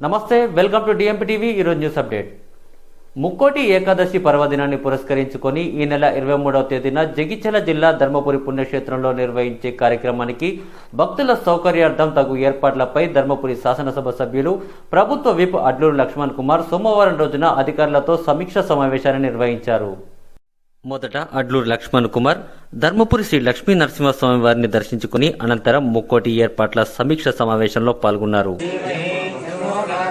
నమస్తే welcome to DMP TV ఈరోజు news update Mukkoti Ekadashi పర్వదినాన్ని పురస్కరించుకొని ఈ నెల ఇరవై మూడవ తేదీన జగిత్యాల జిల్లా ధర్మపురి పుణ్యక్షేత్రంలో నిర్వహించే కార్యక్రమానికి భక్తుల సౌకర్యార్థం తగు ఏర్పాట్లపై ధర్మపురి శాసనసభ సభ్యులు ప్రభుత్వ విప్ అడ్లూరు లక్ష్మణ్ కుమార్ సోమవారం రోజున అధికారులతో సమీక్ష సమావేశాన్ని నిర్వహించారు. మొదట అడ్లూరు లక్ష్మణ్ కుమార్ ధర్మపురి శ్రీ లక్ష్మీ నరసింహస్వామి వారిని దర్శించుకుని అనంతరం ముక్కోటి ఏర్పాట్ల సమీక్ష సమావేశంలో పాల్గొన్నారు.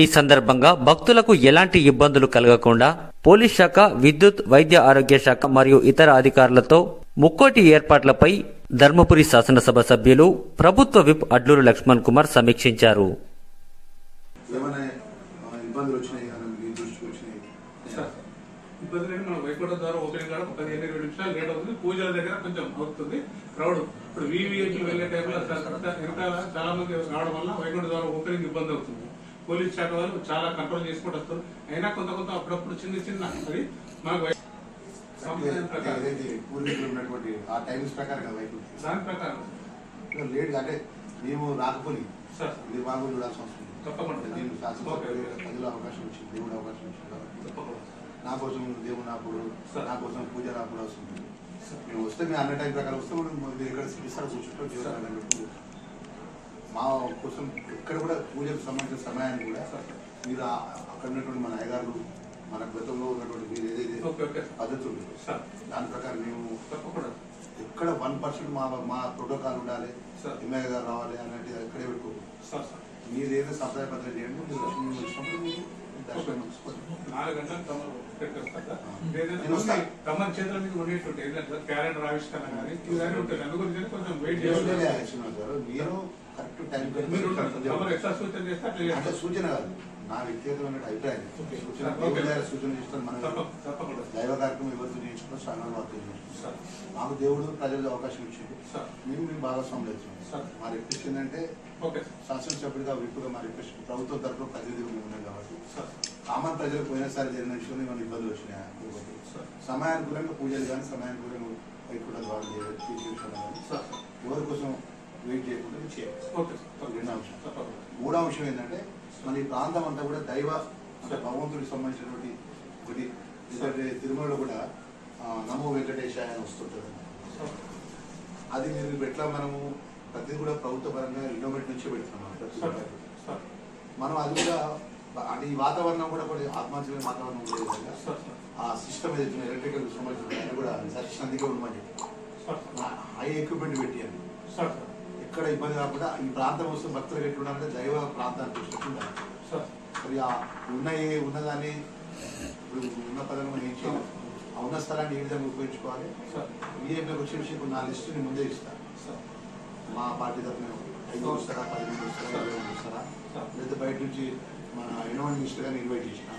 ఈ సందర్భంగా భక్తులకు ఎలాంటి ఇబ్బందులు కలగకుండా పోలీస్ శాఖ విద్యుత్ వైద్య ఆరోగ్య శాఖ మరియు ఇతర అధికారులతో ముక్కోటి ఏర్పాట్లపై ధర్మపురి శాసనసభ సభ్యులు ప్రభుత్వ విప్ అడ్లూరు లక్ష్మణ్ కుమార్ సమీక్షించారు. ఏమైనా ఆ, ఇబ్బందులు వచ్చినాయి అని మీ దృష్టికి వచ్చినాయి? సార్ ఇబ్బంది లేదు మనం వైకుంఠ ద్వారా ఓపెనింగ్ కాడ పదిహేను ఇరవై నిమిషాలు లేట్ అవుతుంది. పూజల దగ్గర కొంచెం అవుతుంది. క్రౌడ్ ఇప్పుడు వీవీఐకి వెళ్ళే టైంలో వెనకాల చాలా మంది రావడం వల్ల వైకుంఠ ద్వారా ఓపెనింగ్ ఇబ్బంది అవుతుంది. పోలీస్ శాఖ వాళ్ళు చాలా కంట్రోల్ చేసుకుంటూ వస్తారు. అయినా కొంత కొంత అప్పుడప్పుడు చిన్న చిన్న అది పూర్వీకులు ఉన్నటువంటి ఆ టైమ్స్ ప్రకారం కదా దాని ప్రకారం. లేట్ అంటే మేము రాకపోయి సార్. మీరు బాగా అవసరం ఉంది. తప్పకుండా. నేను. ప్రజల అవకాశం వచ్చింది దేవుడు అవకాశం నా కోసం దేవుడు నాప్పుడు. నా కోసం పూజ నాప్పుడు వస్తుంది మేము వస్తే అన్న టైం ప్రకారం వస్తే మనం కూర్చుంటాం. మా కోసం ఇక్కడ కూడా పూజకు సంబంధించిన సమయాన్ని కూడా మీరు అక్కడ ఉన్నటువంటి మన అయ్యగారు మన గతంలో ఉన్నటువంటి మీరు ఏదైతే ఉందో, సార్. దాని ప్రకారం మేము తప్పకుండా. ఎక్కడ వన్ పర్సెంట్ మా మా ప్రోటోకాల్ ఉండాలి సార్. ఎమ్మెల్యే గారు రావాలి అన్నట్టు ఎక్కడే పెట్టుకో సార్ సార్. మీరు ఏదో సంప్రదాయ పద్ధతి చేయండి మీరు లక్ష్మీ వచ్చినప్పుడు మీరు దర్శనం చేతుల మీద ఉండేటువంటి క్యాలెండర్ ఆవిష్కరణ కానీ ఇవన్నీ ఉంటాయి కొంచెం వెయిట్ చేయాలి మీరు కరెక్ట్ టైం సూచన అంటే కాదు. నా వ్యక్తిగతమైన అభిప్రాయం. సూచన చేస్తాను మనం దైవ కార్యక్రమం ఎవరితో చేయించుకున్నా స్వామి వారితో చేయించుకున్నాం మాకు దేవుడు ప్రజలకు అవకాశం ఇచ్చింది సార్. మేము మేము భాగస్వాములు సార్. మా రిక్వెస్ట్ ఏంటంటే ఓకే. శాసనసభ్యుడిగా విప్పుగా మా రిక్వెస్ట్ ప్రభుత్వం తరఫున ప్రతినిధిగా మేము ఉన్నాం కాబట్టి. సార్. కామన్ ప్రజలకు పోయినసారి జరిగిన విషయంలో ఏమైనా ఇబ్బందులు వచ్చినాయా? సమయానుకూలంగా పూజలు కానీ సమయానుకూలంగా వైకుంఠ ద్వారా సార్. ఎవరి కోసం వెయిట్ చేయకుండా చేయాలి. Okay sir. రెండో అంశం. తప్పకుండా. మూడో అంశం ఏంటంటే మన ఈ ప్రాంతం అంతా కూడా దైవ అంటే భగవంతుడికి సంబంధించినటువంటి ఒకటి ఎందుకంటే తిరుమలలో కూడా నమో వెంకటేశాయ అని వస్తుంటుంది. అది మీరు ఎట్లా మనము ప్రతిదీ కూడా ప్రభుత్వ పరంగా ఇన్నోవేట్ నుంచే పెడుతున్నాం మనం అది కూడా అంటే ఈ వాతావరణం కూడా కూడా ఆత్మహత్య వాతావరణం ఉండే విధంగా ఆ సిస్టమ్ ఏదైతే ఎలక్ట్రికల్ సంబంధించిన కూడా సర్చ్ అందుకే ఉండమని చెప్పి. Sir high equipment పెట్టియండి. Sir sir. ఎక్కడ ఇబ్బంది కాకుండా ఈ ప్రాంతం వస్తే భక్తులు ఎట్లా ఉండాలంటే దైవ ప్రాంతానికి వచ్చినట్టు మరి ఆ ఉన్న ఏ- ఉన్నదాన్ని ఇప్పుడు ఉన్న పదంగా మనం ఏం చేయాలి ఆ ఉన్న స్థలాన్ని ఏ విధంగా ఉపయోగించుకోవాలి? సార్. బీఏపీకి వచ్చే విషయం ఇప్పుడు నా లిస్టు నేను ముందే ఇస్తాను సార్. మా పార్టీ తరఫున ఐదు వస్తారా పది మంది వస్తారా ఇరవై వస్తారా లేదా బయట నుంచి మన ఎన్విరాన్మెంట్ మినిస్టర్ గారిని ఇన్వైట్ చేసిన.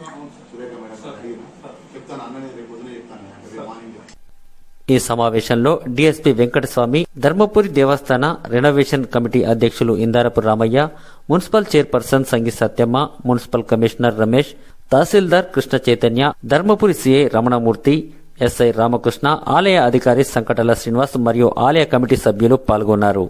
సురేఖ మేడం. అడిగిన. చెప్తాను అన్ననే రేపు పొద్దున చెప్తాను రేపు. మార్నింగ్ చెప్తాను. ఈ సమావేశంలో డీఎస్పీ వెంకటస్వామి ధర్మపురి దేవస్థాన రెనోవేషన్ కమిటీ అధ్యక్షులు Indarapu Ramaiah municipal chairperson Sangi Satyamma municipal commissioner Ramesh తహసీల్దార్ కృష్ణ చైతన్య ధర్మపురి సిఐ రమణమూర్తి ఎస్ఐ రామకృష్ణ ఆలయ అధికారి సంకటల శ్రీనివాస్ మరియు ఆలయ కమిటీ సభ్యులు పాల్గొన్నారు.